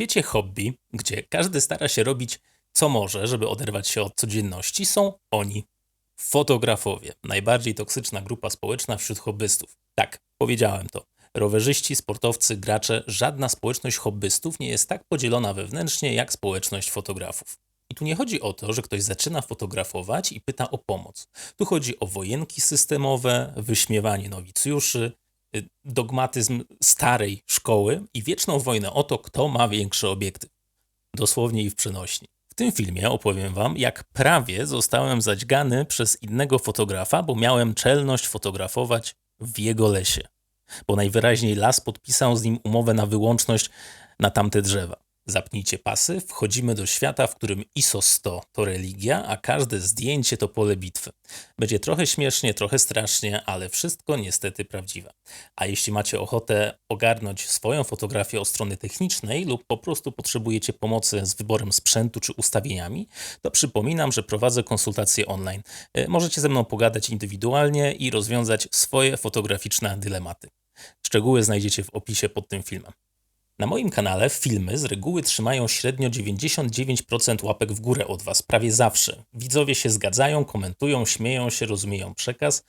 świecie hobby, gdzie każdy stara się robić co może, żeby oderwać się od codzienności, są oni. Fotografowie. Najbardziej toksyczna grupa społeczna wśród hobbystów. Tak, powiedziałem to. Rowerzyści, sportowcy, gracze, żadna społeczność hobbystów nie jest tak podzielona wewnętrznie jak społeczność fotografów. I tu nie chodzi o to, że ktoś zaczyna fotografować i pyta o pomoc. Tu chodzi o wojenki systemowe, wyśmiewanie nowicjuszy, dogmatyzm starej szkoły i wieczną wojnę o to, kto ma większy obiektyw. Dosłownie i w przenośni. W tym filmie opowiem wam, jak prawie zostałem zadźgany przez innego fotografa, bo miałem czelność fotografować w jego lesie. Bo najwyraźniej las podpisał z nim umowę na wyłączność na tamte drzewa. Zapnijcie pasy, wchodzimy do świata, w którym ISO 100 to religia, a każde zdjęcie to pole bitwy. Będzie trochę śmiesznie, trochę strasznie, ale wszystko niestety prawdziwe. A jeśli macie ochotę ogarnąć swoją fotografię od strony technicznej lub po prostu potrzebujecie pomocy z wyborem sprzętu czy ustawieniami, to przypominam, że prowadzę konsultacje online. E, Możecie ze mną pogadać indywidualnie i rozwiązać swoje fotograficzne dylematy. Szczegóły znajdziecie w opisie pod tym filmem. Na moim kanale filmy z reguły trzymają średnio 99% łapek w górę od Was, prawie zawsze. Widzowie się zgadzają, komentują, śmieją się, rozumieją przekaz,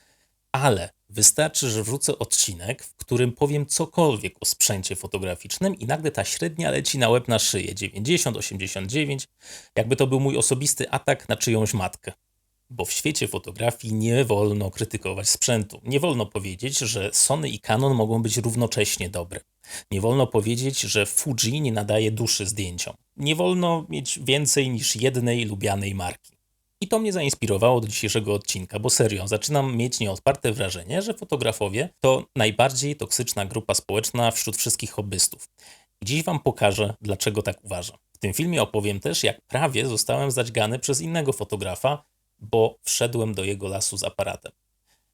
ale wystarczy, że wrzucę odcinek, w którym powiem cokolwiek o sprzęcie fotograficznym i nagle ta średnia leci na łeb na szyję 90, 89, jakby to był mój osobisty atak na czyjąś matkę. Bo w świecie fotografii nie wolno krytykować sprzętu. Nie wolno powiedzieć, że Sony i Canon mogą być równocześnie dobre. Nie wolno powiedzieć, że Fuji nie nadaje duszy zdjęciom. Nie wolno mieć więcej niż jednej lubianej marki. I to mnie zainspirowało do dzisiejszego odcinka, bo serio, zaczynam mieć nieodparte wrażenie, że fotografowie to najbardziej toksyczna grupa społeczna wśród wszystkich hobbystów. Dziś Wam pokażę, dlaczego tak uważam. W tym filmie opowiem też, jak prawie zostałem zadźgany przez innego fotografa, bo wszedłem do jego lasu z aparatem.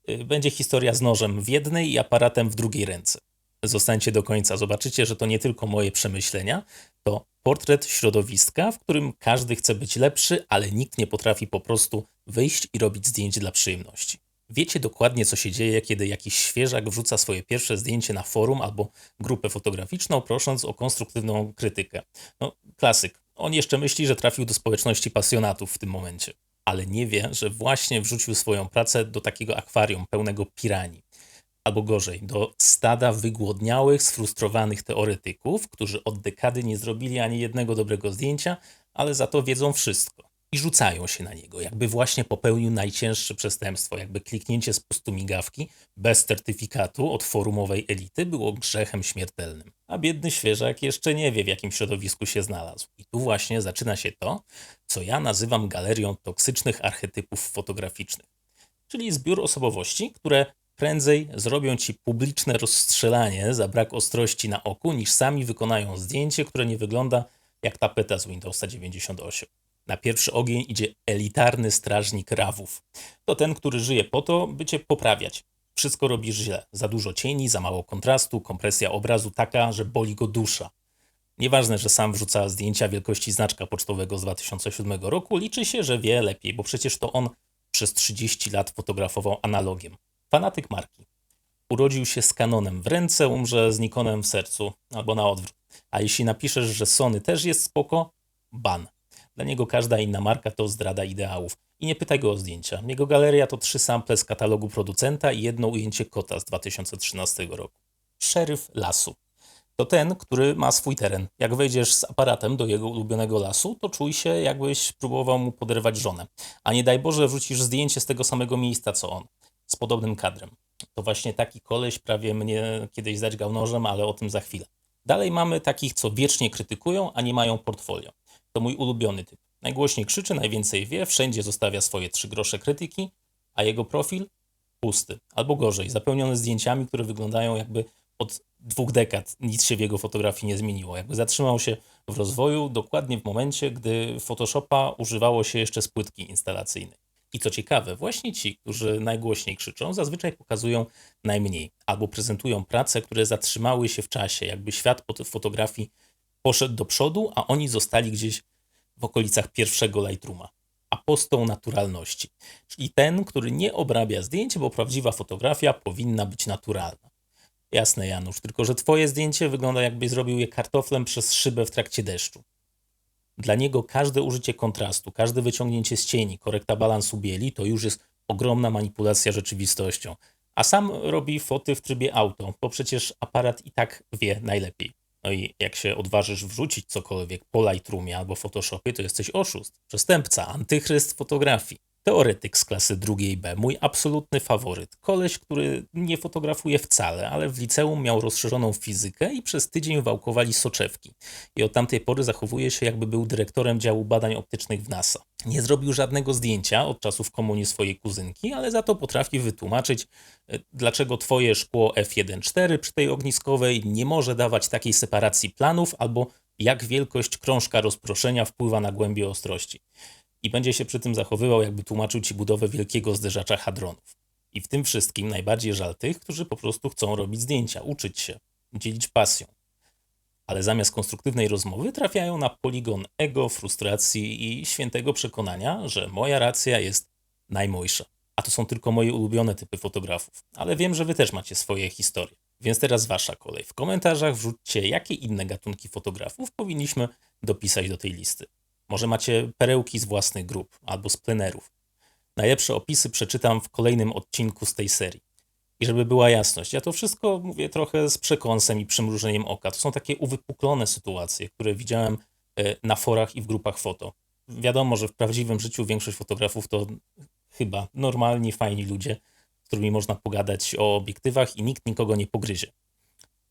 Y, Będzie historia z nożem w jednej i aparatem w drugiej ręce. Zostańcie do końca, zobaczycie, że to nie tylko moje przemyślenia, to portret środowiska, w którym każdy chce być lepszy, ale nikt nie potrafi po prostu wyjść i robić zdjęć dla przyjemności. Wiecie dokładnie, co się dzieje, kiedy jakiś świeżak wrzuca swoje pierwsze zdjęcie na forum albo grupę fotograficzną, prosząc o konstruktywną krytykę. No, klasyk. On jeszcze myśli, że trafił do społeczności pasjonatów w tym momencie, ale nie wie, że właśnie wrzucił swoją pracę do takiego akwarium pełnego piranii albo gorzej, do stada wygłodniałych, sfrustrowanych teoretyków, którzy od dekady nie zrobili ani jednego dobrego zdjęcia, ale za to wiedzą wszystko. I rzucają się na niego, jakby właśnie popełnił najcięższe przestępstwo, jakby kliknięcie z pustu migawki bez certyfikatu od forumowej elity było grzechem śmiertelnym. A biedny świeżak jeszcze nie wie, w jakim środowisku się znalazł. I tu właśnie zaczyna się to, co ja nazywam galerią toksycznych archetypów fotograficznych. Czyli zbiór osobowości, które prędzej zrobią ci publiczne rozstrzelanie za brak ostrości na oku, niż sami wykonają zdjęcie, które nie wygląda jak tapeta z Windowsa 98. Na pierwszy ogień idzie elitarny strażnik rawów. To ten, który żyje po to, by cię poprawiać. Wszystko robisz źle. Za dużo cieni, za mało kontrastu, kompresja obrazu taka, że boli go dusza. Nieważne, że sam wrzuca zdjęcia wielkości znaczka pocztowego z 2007 roku, liczy się, że wie lepiej, bo przecież to on przez 30 lat fotografował analogiem. Fanatyk marki. Urodził się z Canonem w ręce, umrze z Nikonem w sercu, albo na odwrót. A jeśli napiszesz, że Sony też jest spoko, ban. Dla niego każda inna marka to zdrada ideałów. I nie pytaj go o zdjęcia. Jego galeria to trzy sample z katalogu producenta i jedno ujęcie kota z 2013 roku. Szeryf lasu. To ten, który ma swój teren. Jak wejdziesz z aparatem do jego ulubionego lasu, to czuj się, jakbyś próbował mu poderwać żonę. A nie daj Boże, wrzucisz zdjęcie z tego samego miejsca co on z podobnym kadrem. To właśnie taki koleś prawie mnie kiedyś zadźgał nożem, ale o tym za chwilę. Dalej mamy takich, co wiecznie krytykują, a nie mają portfolio. To mój ulubiony typ. Najgłośniej krzyczy, najwięcej wie, wszędzie zostawia swoje trzy grosze krytyki, a jego profil pusty. Albo gorzej, zapełniony zdjęciami, które wyglądają jakby od dwóch dekad nic się w jego fotografii nie zmieniło. Jakby zatrzymał się w rozwoju dokładnie w momencie, gdy Photoshopa używało się jeszcze z płytki instalacyjnej. I co ciekawe, właśnie ci, którzy najgłośniej krzyczą, zazwyczaj pokazują najmniej albo prezentują prace, które zatrzymały się w czasie, jakby świat fotografii poszedł do przodu, a oni zostali gdzieś w okolicach pierwszego Lightrooma. Apostą naturalności, czyli ten, który nie obrabia zdjęć, bo prawdziwa fotografia powinna być naturalna. Jasne, Janusz, tylko że twoje zdjęcie wygląda jakbyś zrobił je kartoflem przez szybę w trakcie deszczu. Dla niego każde użycie kontrastu, każde wyciągnięcie z cieni, korekta balansu bieli to już jest ogromna manipulacja rzeczywistością. A sam robi foty w trybie auto, bo przecież aparat i tak wie najlepiej. No i jak się odważysz wrzucić cokolwiek po Lightroomie albo Photoshopie, to jesteś oszust, przestępca, antychryst fotografii. Teoretyk z klasy drugiej B, mój absolutny faworyt. Koleś, który nie fotografuje wcale, ale w liceum miał rozszerzoną fizykę i przez tydzień wałkowali soczewki. I od tamtej pory zachowuje się jakby był dyrektorem działu badań optycznych w NASA. Nie zrobił żadnego zdjęcia od czasów komunii swojej kuzynki, ale za to potrafi wytłumaczyć, e, dlaczego twoje szkło F1.4 przy tej ogniskowej nie może dawać takiej separacji planów, albo jak wielkość krążka rozproszenia wpływa na głębię ostrości i będzie się przy tym zachowywał, jakby tłumaczył ci budowę wielkiego zderzacza hadronów. I w tym wszystkim najbardziej żal tych, którzy po prostu chcą robić zdjęcia, uczyć się, dzielić pasją. Ale zamiast konstruktywnej rozmowy trafiają na poligon ego, frustracji i świętego przekonania, że moja racja jest najmojsza. A to są tylko moje ulubione typy fotografów. Ale wiem, że wy też macie swoje historie. Więc teraz wasza kolej. W komentarzach wrzućcie, jakie inne gatunki fotografów powinniśmy dopisać do tej listy. Może macie perełki z własnych grup albo z plenerów. Najlepsze opisy przeczytam w kolejnym odcinku z tej serii. I żeby była jasność, ja to wszystko mówię trochę z przekąsem i przymrużeniem oka. To są takie uwypuklone sytuacje, które widziałem e, na forach i w grupach foto. Wiadomo, że w prawdziwym życiu większość fotografów to chyba normalni, fajni ludzie, z którymi można pogadać o obiektywach i nikt nikogo nie pogryzie.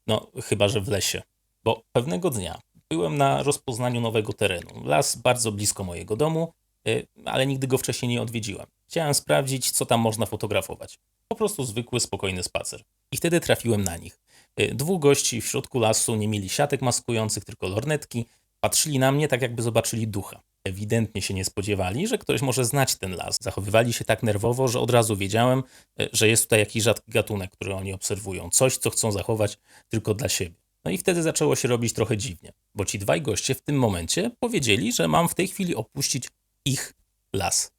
No, chyba że w lesie. Bo pewnego dnia byłem na rozpoznaniu nowego terenu. Las bardzo blisko mojego domu, y, ale nigdy go wcześniej nie odwiedziłem. Chciałem sprawdzić, co tam można fotografować. Po prostu zwykły, spokojny spacer. I wtedy trafiłem na nich. Y, dwóch gości w środku lasu nie mieli siatek maskujących, tylko lornetki. Patrzyli na mnie tak, jakby zobaczyli ducha. Ewidentnie się nie spodziewali, że ktoś może znać ten las. Zachowywali się tak nerwowo, że od razu wiedziałem, y, że jest tutaj jakiś rzadki gatunek, który oni obserwują. Coś, co chcą zachować tylko dla siebie. No i wtedy zaczęło się robić trochę dziwnie, bo ci dwaj goście w tym momencie powiedzieli, że mam w tej chwili opuścić ich las.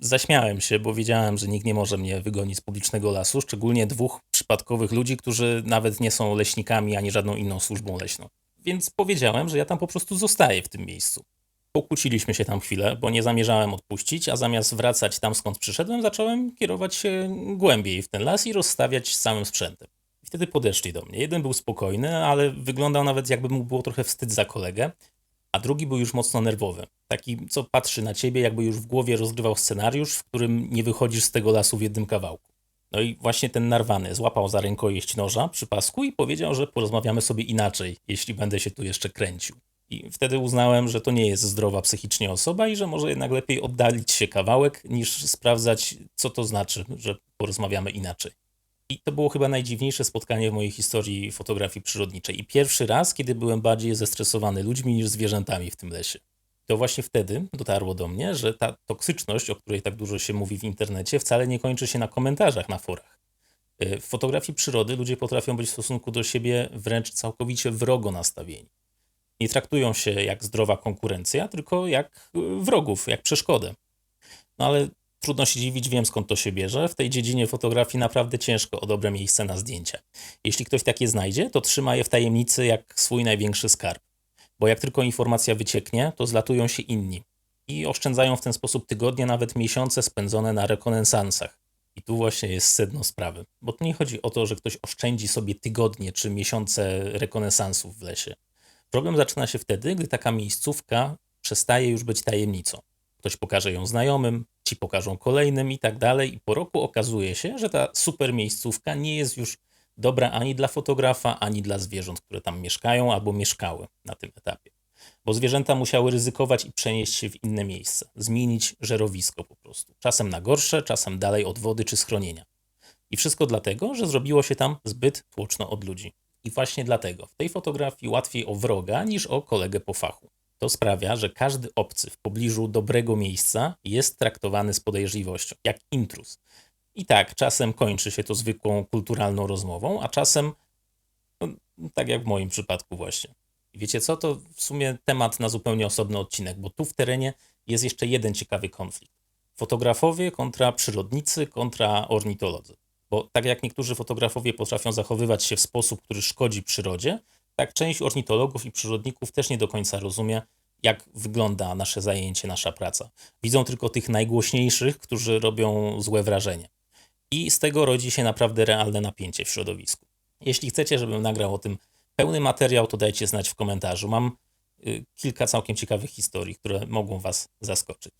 Zaśmiałem się, bo wiedziałem, że nikt nie może mnie wygonić z publicznego lasu, szczególnie dwóch przypadkowych ludzi, którzy nawet nie są leśnikami ani żadną inną służbą leśną. Więc powiedziałem, że ja tam po prostu zostaję w tym miejscu. Pokłóciliśmy się tam chwilę, bo nie zamierzałem odpuścić, a zamiast wracać tam skąd przyszedłem, zacząłem kierować się głębiej w ten las i rozstawiać z całym sprzętem. Wtedy podeszli do mnie. Jeden był spokojny, ale wyglądał nawet jakby mu było trochę wstyd za kolegę, a drugi był już mocno nerwowy. Taki, co patrzy na ciebie, jakby już w głowie rozgrywał scenariusz, w którym nie wychodzisz z tego lasu w jednym kawałku. No i właśnie ten narwany złapał za rękojeść noża przy pasku i powiedział, że porozmawiamy sobie inaczej, jeśli będę się tu jeszcze kręcił. I wtedy uznałem, że to nie jest zdrowa psychicznie osoba i że może jednak lepiej oddalić się kawałek, niż sprawdzać, co to znaczy, że porozmawiamy inaczej. I to było chyba najdziwniejsze spotkanie w mojej historii fotografii przyrodniczej. I pierwszy raz, kiedy byłem bardziej zestresowany ludźmi niż zwierzętami w tym lesie. To właśnie wtedy dotarło do mnie, że ta toksyczność, o której tak dużo się mówi w internecie, wcale nie kończy się na komentarzach na forach. Y, w fotografii przyrody ludzie potrafią być w stosunku do siebie wręcz całkowicie wrogo nastawieni. Nie traktują się jak zdrowa konkurencja, tylko jak y, wrogów, jak przeszkodę. No ale Trudno się dziwić, wiem skąd to się bierze. W tej dziedzinie fotografii naprawdę ciężko o dobre miejsce na zdjęcia. Jeśli ktoś takie znajdzie, to trzyma je w tajemnicy jak swój największy skarb. Bo jak tylko informacja wycieknie, to zlatują się inni. I oszczędzają w ten sposób tygodnie, nawet miesiące spędzone na rekonesansach. I tu właśnie jest sedno sprawy. Bo tu nie chodzi o to, że ktoś oszczędzi sobie tygodnie czy miesiące rekonesansów w lesie. Problem zaczyna się wtedy, gdy taka miejscówka przestaje już być tajemnicą. Ktoś pokaże ją znajomym, ci pokażą kolejnym i tak dalej. I po roku okazuje się, że ta super miejscówka nie jest już dobra ani dla fotografa, ani dla zwierząt, które tam mieszkają albo mieszkały na tym etapie. Bo zwierzęta musiały ryzykować i przenieść się w inne miejsce, zmienić żerowisko po prostu. Czasem na gorsze, czasem dalej od wody czy schronienia. I wszystko dlatego, że zrobiło się tam zbyt tłoczno od ludzi. I właśnie dlatego w tej fotografii łatwiej o wroga niż o kolegę po fachu. To sprawia, że każdy obcy w pobliżu dobrego miejsca jest traktowany z podejrzliwością, jak intruz. I tak, czasem kończy się to zwykłą kulturalną rozmową, a czasem, no, tak jak w moim przypadku właśnie. Wiecie co, to w sumie temat na zupełnie osobny odcinek, bo tu w terenie jest jeszcze jeden ciekawy konflikt. Fotografowie kontra przyrodnicy kontra ornitolodzy. Bo tak jak niektórzy fotografowie potrafią zachowywać się w sposób, który szkodzi przyrodzie, tak część ornitologów i przyrodników też nie do końca rozumie, jak wygląda nasze zajęcie, nasza praca. Widzą tylko tych najgłośniejszych, którzy robią złe wrażenie. I z tego rodzi się naprawdę realne napięcie w środowisku. Jeśli chcecie, żebym nagrał o tym pełny materiał, to dajcie znać w komentarzu. Mam y, kilka całkiem ciekawych historii, które mogą Was zaskoczyć.